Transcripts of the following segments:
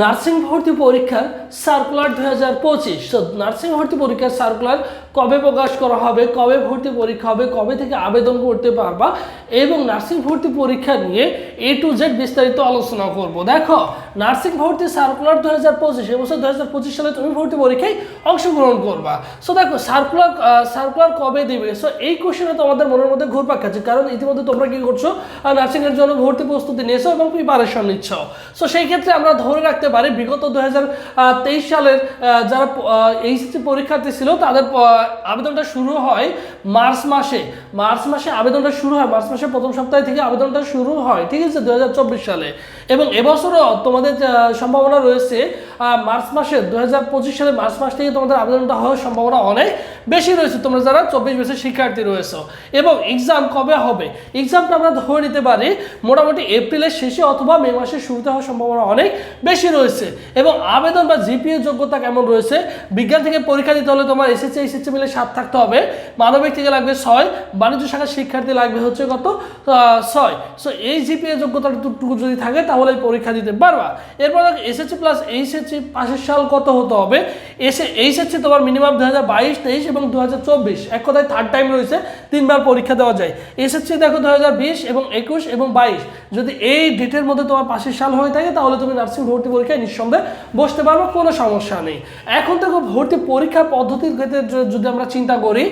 Nursing ভর্তি পরীক্ষার circular দুই হাজার পঁচিশ। তো নার্সিং ভর্তি পরীক্ষার সার্কুলার কবে প্রকাশ করা হবে, কবে ভর্তি পরীক্ষা হবে, কবে থেকে আবেদন করতে পারবা এবং নার্সিং ভর্তি পরীক্ষা নিয়ে এ টু জেড বিস্তারিত আলোচনা করব। দেখো, নার্সিং ভর্তি সার্কুলার দু হাজার পঁচিশ এবছর দু হাজার পঁচিশ সালে তুমি ভর্তি পরীক্ষায় অংশগ্রহণ করবা। সো দেখো, সার্কুলার সার্কুলার কবে দিবে? সো এই কোশ্চেনে তোমাদের মনের মধ্যে ঘুরপাক খাচ্ছে, কারণ ইতিমধ্যে তোমরা কি করছ? নার্সিংয়ের জন্য ভর্তি প্রস্তুতি নিয়েছো এবং প্রিপারেশন নিচ্ছ। সো সেই ক্ষেত্রে আমরা ধরে রাখতে পারি। বিগত দু হাজার তেইশ সালের যারা এইচএসসি পরীক্ষার্থী ছিল, তাদের আবেদনটা শুরু হয় মার্চ মাসে। মার্চ মাসে আবেদনটা শুরু হয়। মার্চ মাসের প্রথম সপ্তাহে থেকে আবেদনটা শুরু হয়। ঠিক আছে? দুই হাজার চব্বিশ সালে। এবং এবছরও তোমাদের সম্ভাবনা রয়েছে মার্চ মাসে দু হাজার পঁচিশ সালে মার্চ মাস থেকে তোমাদের আবেদনটা হওয়ার সম্ভাবনা অনেক বেশি রয়েছে। তোমরা যারা চব্বিশ বছর শিক্ষার্থী রয়েছে। এবং এক্সাম কবে হবে? এক্সামটা আমরা ধরে নিতে পারি মোটামুটি এপ্রিলের শেষে অথবা মে মাসের শুরুতে হওয়ার সম্ভাবনা অনেক বেশি রয়েছে। এবং আবেদন বা জিপিএ যোগ্যতা কেমন রয়েছে? বিজ্ঞান থেকে পরীক্ষা দিতে হলে তোমার এসএসসি এসএসসি মিলে সাত থাকতে হবে। মানবিক থেকে লাগবে ছয়। বাণিজ্য শাখার শিক্ষার্থী লাগবে হচ্ছে কত? ছয়। সো এই জিপিএ যোগ্যতাটুকু যদি থাকে তাহলে পরীক্ষা দিতে পারবা। এরপর এসএসসি প্লাস এইচএসসি পাশের সাল কত হতে হবে? এসে এইচএসসি তোমার মিনিমাম দু হাজার বাইশ, তেইশ এবং দু হাজার চব্বিশ। এক কথায় থার্ড টাইম রয়েছে, তিনবার পরীক্ষা দেওয়া যায়। এসএসসি দেখো দু হাজার বিশ এবং একুশ এবং বাইশ। যদি এই ডেটের মধ্যে তোমার পাশের সাল হয়ে থাকে, তাহলে তুমি নার্সিং ভর্তি পরীক্ষায় নিঃসন্দেহে বসতে পারব, কোনো সমস্যা নেই। এখন থেকে ভর্তি পরীক্ষা পদ্ধতির ক্ষেত্রে যদি আমরা চিন্তা করি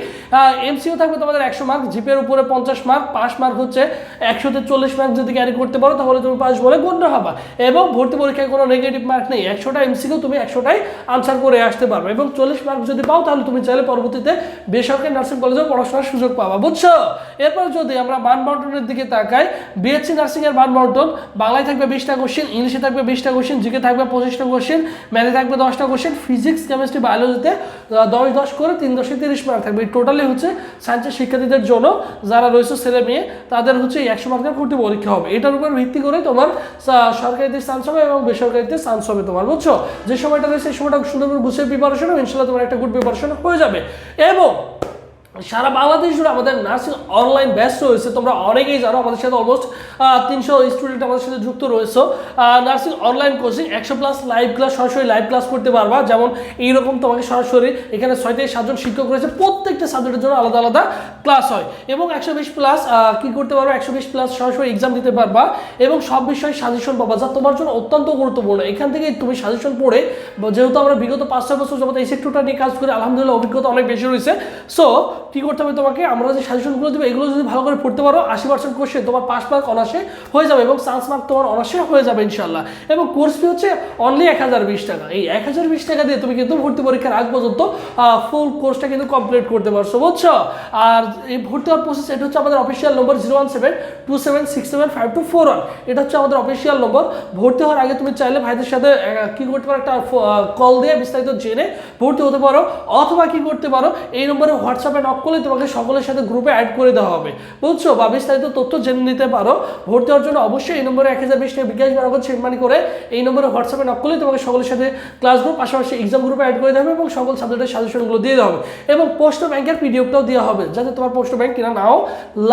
এমসিও থাকবে তোমাদের একশো মার্ক জিপের উপরে পঞ্চাশ মার্ক পাস মার্ক হচ্ছে একশোতে চল্লিশ মার্ক যদি ক্যারি করতে পারো, তাহলে তুমি পাস বলে গণ্য হবা। এবং ভর্তি পরীক্ষায় কোনো নেগেটিভ মার্ক নেই, একশোটা এমসিকিউ তুমি একশোটাই আনসার করে আসতে পারবে এবং চল্লিশ মার্ক যদি পাও তাহলে তুমি চাইলে পরবর্তীতে বেসরকারি নার্সিং কলেজেও পড়াশোনার সুযোগ পাবা, বুঝছ? এরপর যদি আমরা মান বন্টনের দিকে তাকাই বিএসসি নার্সিং এর মান বন্টন বাংলায় থাকবে বিশটা কোশ্চেন ইংলিশে থাকবে বিশটা কোশ্চেন জিকে থাকবে পঁচিশটা কোশ্চেন ম্যাথে থাকবে দশটা কোশ্চেন ফিজিক্স কেমিস্ট্রি বায়োলজিতে দশ দশ করে তিন দশে তিরিশ মার্ক থাকবে। টোটালি হচ্ছে সায়েন্সের শিক্ষার্থীদের জন্য যারা রয়েছে ছেলে মেয়ে, তাদের হচ্ছে একশো মার্কের ভর্তি পরীক্ষা হবে। এটার উপর ভিত্তি করে তোমার সরকারিতে চান্স হবে এবং বেসরকারিতে চান্স হবে তোমার, বুঝছ? যে সময়টা রয়েছে সেই সময়টা সুন্দর করে গুছিয়ে প্রিপারেশন হবে, ইনশাল্লাহ তোমার একটা গুড প্রিপারেশন হয়ে যাবে। এবং সারা বাংলাদেশ জুড়ে আমাদের নার্সিং অনলাইন ব্যস্ত রয়েছে। তোমরা অনেকেই জানো আমাদের সাথে অলমোস্ট তিনশো স্টুডেন্ট আমাদের সাথে যুক্ত রয়েছে। নার্সিং অনলাইন কোচিং একশো প্লাস লাইভ ক্লাস সরাসরি লাইভ ক্লাস করতে পারবা। যেমন এইরকম তোমাকে সরাসরি এখানে ছয় থেকে সাতজন শিক্ষক রয়েছে। প্রত্যেকটা সাবজেক্টের জন্য আলাদা আলাদা ক্লাস হয়। এবং একশো বিশ প্লাস কি করতে পারবা? একশো বিশ প্লাস সরাসরি এক্সাম দিতে পারবা। এবং সব বিষয়ে সাজেশন পাবা, যা তোমার জন্য অত্যন্ত গুরুত্বপূর্ণ। এখান থেকে তুমি সাজেশন পড়ে, যেহেতু আমরা বিগত পাঁচ, ছয় বছর যাবত এই সেক্টরটা নিয়ে কাজ করি আলহামদুলিল্লাহ অভিজ্ঞতা অনেক বেশি রয়েছে। সো কি করতে হবে তোমাকে? আমরা যে সাজেশনগুলো দেবো, এগুলো যদি ভালো করে পড়তে পারো, আশি পার্সেন্ট কোশ্চেন তোমার পাস মার্ক অনার্সে হয়ে যাবে এবং চান্স মার্ক তোমার অনার্সে হয়ে যাবে ইনশাল্লাহ এবং কোর্স ফি হচ্ছে অনলি এক হাজার বিশ টাকা। এই এক হাজার বিশ টাকা দিয়ে তুমি কিন্তু ভর্তি পরীক্ষার আগ পর্যন্ত ফুল কোর্সটা কিন্তু কমপ্লিট করতে পারছ বুঝছ আর এই ভর্তি হওয়ার প্রসেস এটা হচ্ছে আমাদের official number zero one seven two seven six seven five two four one এটা হচ্ছে আমাদের অফিসিয়াল নম্বর ভর্তি হওয়ার আগে তুমি চাইলে ভাইদের সাথে কি করতে পারো একটা কল দিয়ে বিস্তারিত জেনে ভর্তি হতে পারো। অথবা কি করতে পারো, এই নম্বরে হোয়াটসঅ্যাপে নক করলে তোমাকে সকলের সাথে গ্রুপে অ্যাড করে দেওয়া হবে। বুঝছ? বা বিস্তারিত তথ্য জেনে নিতে পারো। ভর্তি হওয়ার জন্য অবশ্যই এই নম্বরে এক হাজার বিশ টাকা বিকাশ বারাগত সেন্ড করে এই নম্বরে হোয়াটসঅ্যাপে নক করলে তোমাকে সকলের সাথে ক্লাস গ্রুপ পাশাপাশি এক্সাম গ্রুপে অ্যাড করে দেওয়া হবে এবং সকল সাবজেক্টের সাজেশনগুলো দিয়ে দেওয়া হবে। এবং পোস্ট ব্যাংকের পিডিএফটাও দেওয়া হবে, যাতে তোমার পোস্ট ব্যাংক কিনা নাও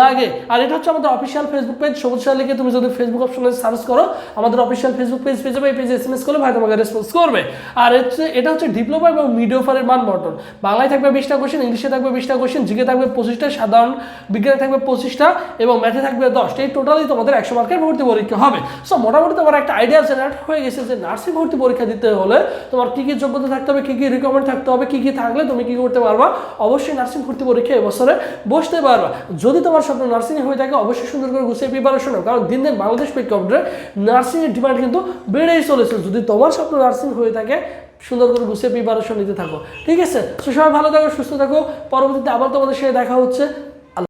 লাগে। আর এটা হচ্ছে আমাদের অফিসিয়াল ফেসবুক পেজ সবুজ সাহা লিখে তুমি যদি ফেসবুক অপশনে সার্চ করো, আমাদের অফিসিয়াল ফেসবুক পেজ পেয়ে যাবে, এই পেজে এস এম এস করলে ভাই তোমাকে রেসপন্স করবে। আর হচ্ছে এটা হচ্ছে ডিপ্লোমা এবং মিডিওফারের মান বটন বাংলায় থাকবে বিশটা কোশ্চেন ইংলিশে থাকবে বিশটা কোশ্চেন জিকে থাকবে পঁচিশটা, সাধারণ বিজ্ঞানে থাকবে পঁচিশটা, এবং ম্যাথে থাকবে দশটা। এই টোটালি তোমাদের একশো মার্কের ভর্তি পরীক্ষা হবে। সো মোটামুটি তোমার একটা আইডিয়া জেনারেট হয়ে গেছে যে নার্সিং ভর্তি পরীক্ষা দিতে হলে তোমার কী কী যোগ্যতা থাকতে হবে, কী কী রিকমেন্ড থাকতে হবে, কী কী থাকলে তুমি কী করতে পারবা। অবশ্যই নার্সিং ভর্তি পরীক্ষা এবছরে বসতে পারবা। যদি তোমার স্বপ্ন নার্সিং হয়ে থাকে, অবশ্যই সুন্দর করে গুছিয়ে প্রিপারেশন হোক কারণ দিন দিন বাংলাদেশ প্রেক্ষাপটে নার্সিংয়ের ডিমান্ড কিন্তু বেড়েই চলেছে। যদি তোমার স্বপ্ন নার্সিং হয়ে থাকে, সুন্দর করে গুছিয়ে প্রিপারেশন নিতে থাকো। ঠিক আছে? সবাই ভালো থাকো, সুস্থ থাকো। পরবর্তীতে আবার তোমাদের সাথে দেখা হচ্ছে।